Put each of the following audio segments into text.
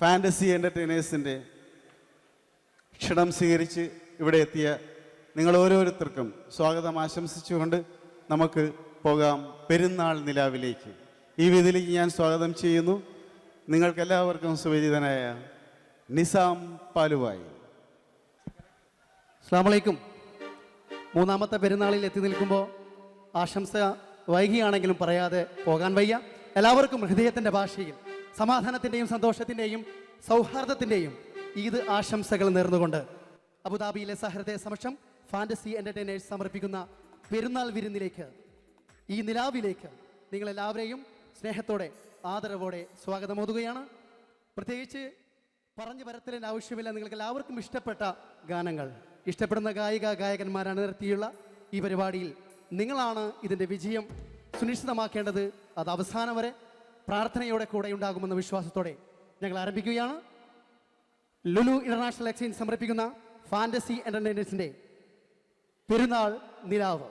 Fantasy എന്റർടൈനേഴ്സിന്റെ ക്ഷണം സ്വീകരിച്ച് ഇവിടെ എത്തിയ നിങ്ങൾ ഓരോരുത്തർക്കും സ്വാഗതം ആശംസിച്ചുകൊണ്ട് നമുക്ക് പോകാം പെരുന്നാൾ നിലാവിലേക്ക്. ഈ വേദിയിലേക്ക് ഞാൻ സ്വാഗതം ചെയ്യുന്നു. നിങ്ങൾക്കെല്ലാവർക്കും സുപരിചിതനായ നിസാം പാലുവായി. അസ്ലാമലൈക്കും മൂന്നാമത്തെ പെരുന്നാളിൽ എത്തി നിൽക്കുമ്പോൾ ആശംസ വൈകിയാണെങ്കിലും പറയാതെ പോകാൻ വയ്യ. എല്ലാവർക്കും ഹൃദയത്തിന്റെ ഭാഷയിൽ സമാധാനത്തിന്റെയും സന്തോഷത്തിന്റെയും സൗഹാർദ്ദത്തിന്റെയും ഈദ് ആശംസകൾ നേർന്നുകൊണ്ട് അബുദാബിയിലെ സഹൃദയ സമക്ഷം ഫാന്റസി എന്റർടൈനേഴ്സ് സമർപ്പിക്കുന്ന പെരുന്നാൾ വിരുന്നിലേക്ക് ഈ നിലാവിലേക്ക് നിങ്ങളെല്ലാവരെയും സ്നേഹത്തോടെ ആദരവോടെ സ്വാഗതമോതുകയാണ്. പ്രത്യേകിച്ച് പറഞ്ഞു വരത്തിന്റെ ആവശ്യമില്ല നിങ്ങൾക്ക് എല്ലാവർക്കും ഇഷ്ടപ്പെട്ട ഗാനങ്ങൾ. ഇഷ്ടപ്പെടുന്ന ഗായിക ഗായകന്മാരാണ് നിർത്തിയുള്ള ഈ പരിപാടിയിൽ നിങ്ങളാണ് ഇതിന്റെ വിജയം. സുനിശ്ചിതമാക്കേണ്ടത് അത് അവസാനം വരെ പ്രാർത്ഥനയോടെ കൂടെ ഉണ്ടാകുമെന്ന വിശ്വാസത്തോടെ ഞങ്ങൾ ആരംഭിക്കുകയാണ്. ലുലു ഇന്റർനാഷണൽ എക്സ്ചേഞ്ച് സമർപ്പിക്കുന്ന ഫാന്റസി എന്റർടൈനേഴ്സിന്റെ പെരുന്നാൾ നിലാവ്.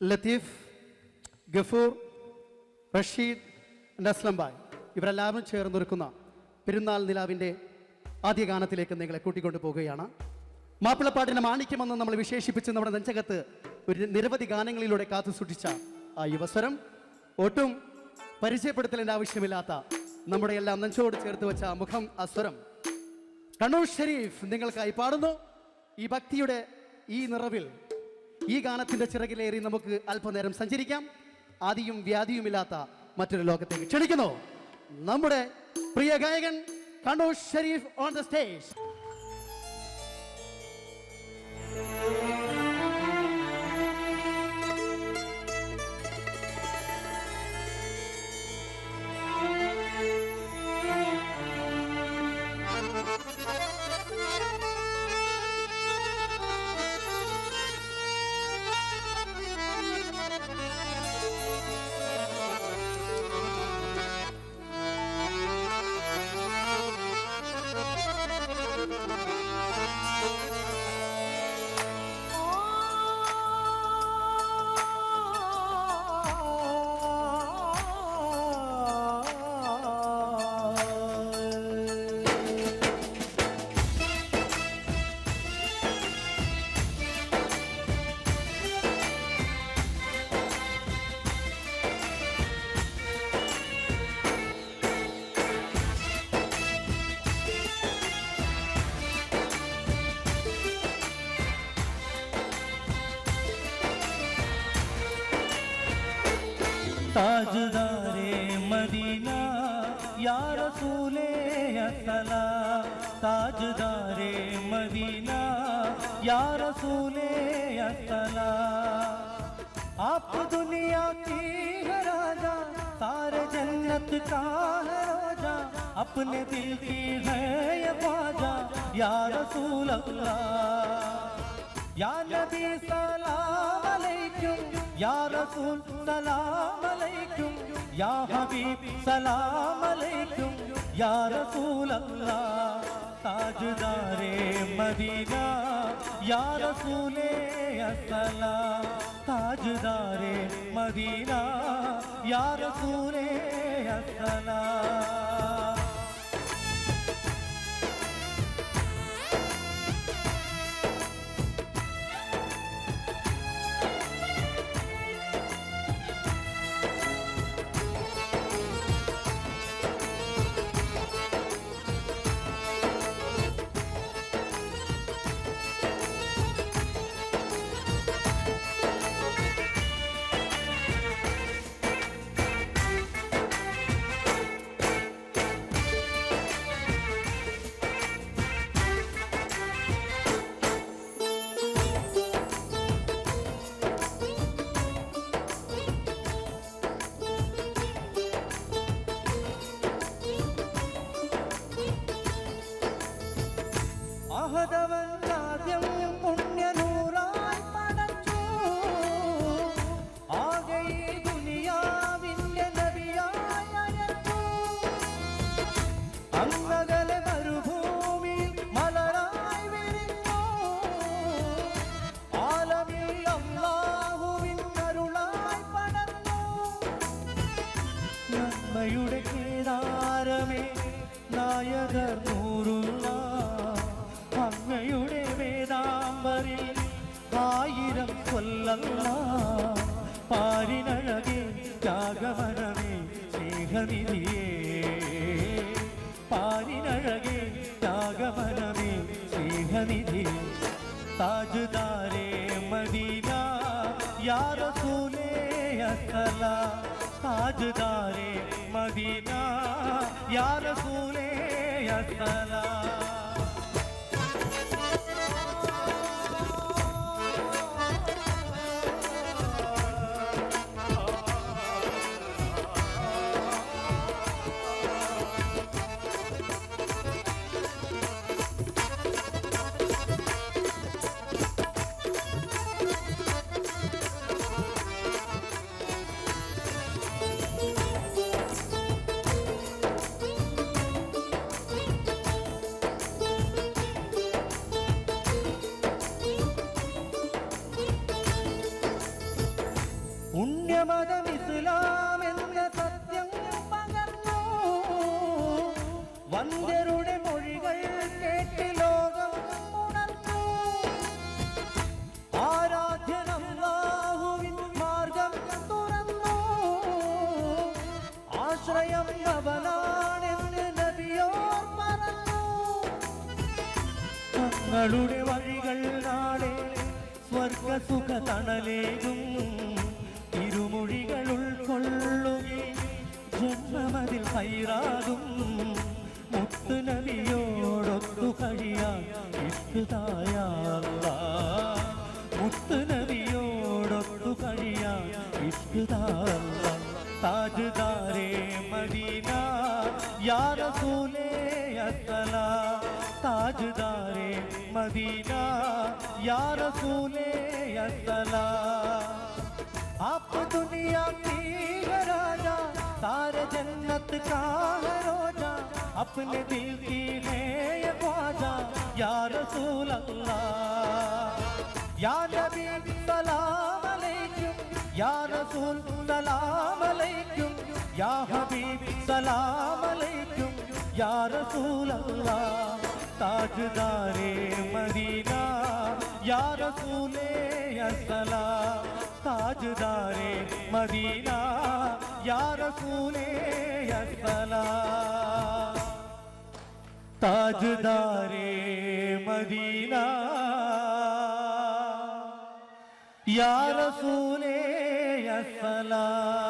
ലത്തീഫ് ഗഫൂർ റഷീദ് നസ്ലം ബായ് ഇവരെല്ലാവരും ചേർന്നൊരുക്കുന്ന പെരുന്നാൾ നിലാവിന്റെ ആദ്യ ഗാനത്തിലേക്ക് നിങ്ങളെ കൂട്ടിക്കൊണ്ടു പോകുകയാണ് മാപ്പിളപ്പാട്ടിന്റെ മാണിക്യമെന്ന് നമ്മൾ വിശേഷിപ്പിച്ച് നമ്മുടെ നെഞ്ചകത്ത് ഒരു നിരവധി ഗാനങ്ങളിലൂടെ കാത്തു സൂക്ഷിച്ച ആ യുവസ്വരം ഒട്ടും പരിചയപ്പെടുത്തലിന്റെ ആവശ്യമില്ലാത്ത നമ്മുടെ എല്ലാം നെഞ്ചോട് ചേർത്ത് വെച്ച മുഖം ആ സ്വരം. കണ്ണൂർ ഷെരീഫ് നിങ്ങൾക്കായി പാടുന്നു. ഈ ഭക്തിയുടെ ഈ നിറവിൽ ഈ ഗാനത്തിന്റെ ചിറകിലേറി നമുക്ക് അല്പനേരം സഞ്ചരിക്കാം. ആദിയും വ്യാധിയുമില്ലാത്ത മറ്റൊരു ലോകത്തേക്ക് ക്ഷണിക്കുന്നു. നമ്മുടെ പ്രിയ ഗായകൻ Kannur Shareef on the stage ताजदारे Medina, या रसूले असला। ताजदारे मदीना, या रसूले असला। आप दुनिया की है राजा सारे जन्नत का है राजा। अपने दिल की है ये ख्वाजा, या रसूल अल्लाह। या नबी सलाम अलैकुम या रसूल सलाम अलैकुम या हबीब सलाम अलैकुम या रसूल अल्लाह ताजदारे मदीना या रसूले असलाम ताजदारे मदीना या रसूले असलाम சொல்லல்லா பாரினழகே தியாகவனமே ஸ்நேகநிதியே பாரினழகே தியாகவனமே ஸ்நேகநிதி தாஜுதாரே மதீனா யார சூலே அசலா தாஜுதாரே மதீனா யார சூலே அசலா തങ്ങളുടെ വഴികൾ നാളെ സ്വർഗസുഖ തണലേകും ഇരുമൊഴികൾ ഉൾക്കൊള്ളുകയും ജന്മമതിൽ ഹൈറാകും മുത്തു നബിയോടൊത്തു കഴിയാൻ ഇഷ്ടതായ മുത്തു നബിയോടൊത്തു കഴിയാൻ ഇഷ്ടതാല്ല താജ്ദാരെ മദീന യാ റസൂലേ അസലാ தாஜ்தாரே மதீனா யார सूले असला आप दुनिया की राजा तार जन्नत का रोजा अपने दिल की है ये ख्वाजा या रसूल अल्लाह या नबी सलाम अलैकुम या रसूल सलाम अलैकुम या हबीब सलाम अलैकुम या रसूल अल्लाह ताजदारे मदीना, या रसूले असला, ताजदारे मदीना, या रसूले असला। ताजदारे मदीना, या रसूले असला।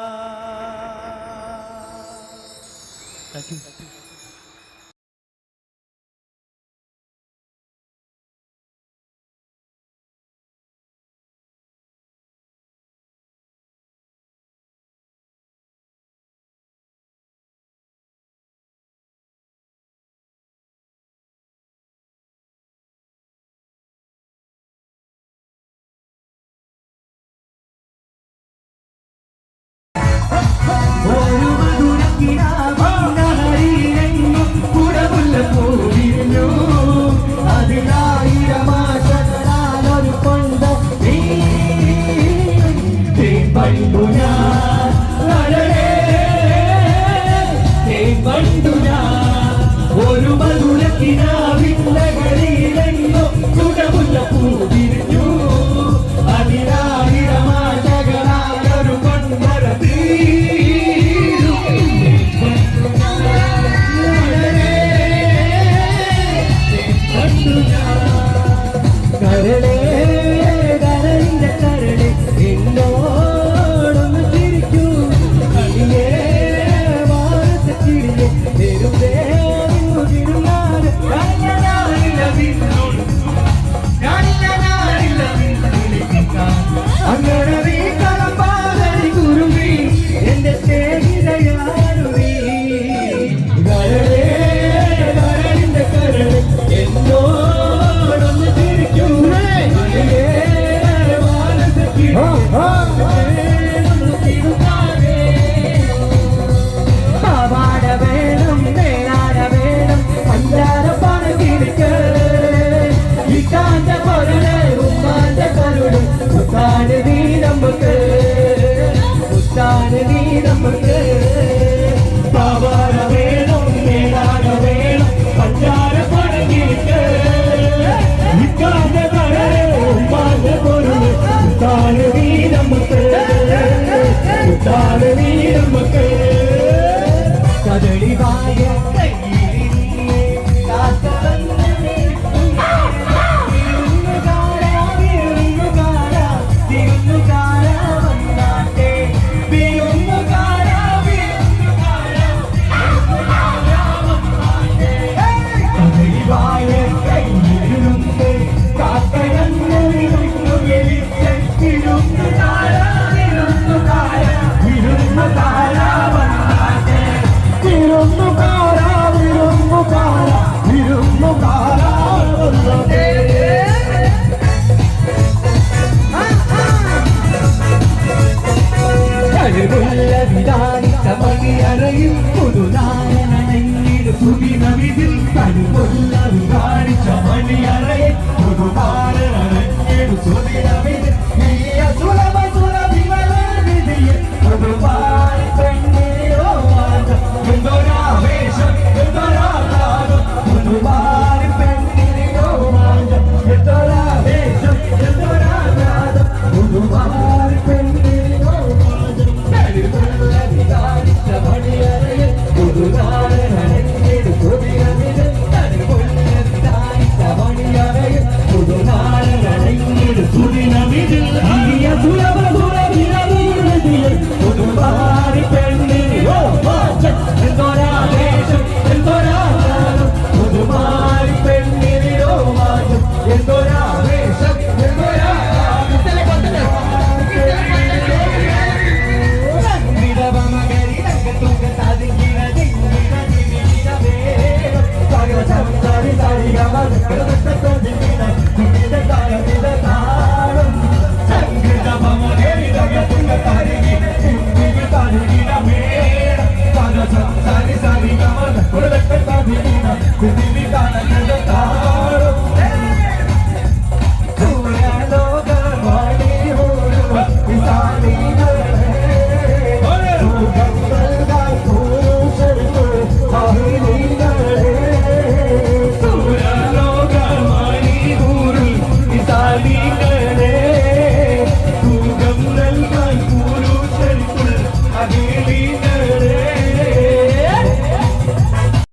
புதினவிதில் தன் கொல்ல விகாரி சமணி அறை ஒரு பாரண